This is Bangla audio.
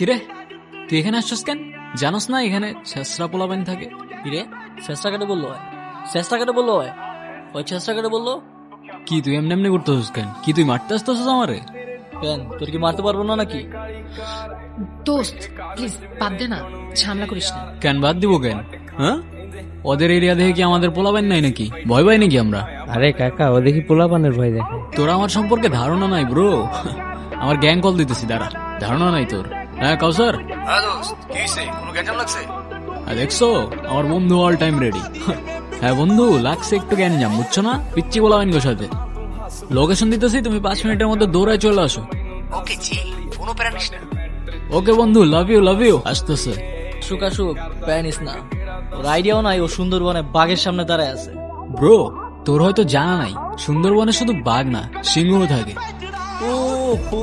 কিরে? তুই এখানে আসছিস কেন? জানোস না এখানে ছেসরা পোলাবান থাকে। কিরে? চেষ্টা কেটে বলল হয়? চেষ্টা কেটে বলল হয়? ওই চেষ্টা কেটে বলল? কি তুই এমনি এমনি করতে করতেছিস কেন? কি তুই মারতে আসতে আসতেছিস আমারে? কেন? তোর কি মারতে পারব না নাকি? দোস্ত প্লিজ বাদ দে না। ঝামেলা করিস না। কেন বাদ দিব কেন? হ্যাঁ? ওদের এরিয়া দেখে কি আমাদের পোলাবান নাই নাকি? ভয় পাই নাকি আমরা? আরে কাকা ও দেখি পোলাপানের ভয় দেখে। তোরা আমার সম্পর্কে ধারণা নাই ব্রো। আমার গ্যাং কল দিতেছি দাঁড়া। ধারণা নাই তোর। হ্যাঁ কাউসার। হ্যাঁ দেখছ আমার বন্ধু অল টাইম রেডি হ্যাঁ বন্ধু লাগছে একটু যাম বুঝছ না? পিচ্ছি বলা বাইন সাথে। লোকেশন দিতেছি তুমি পাঁচ মিনিটের মধ্যে দৌড়ায় চলে আসো। ওকে জি কোনো প্যারা নিস না। ওকে বন্ধু লাভ ইউ লাভ ইউ আসতেছে। সুখ আসুক প্যানিস না। ওর আইডিয়াও নাই ও সুন্দরবনে বাঘের সামনে দাঁড়ায় আছে। ব্রো তোর হয়তো জানা নাই সুন্দরবনে শুধু বাঘ না সিংহ থাকে। ও হো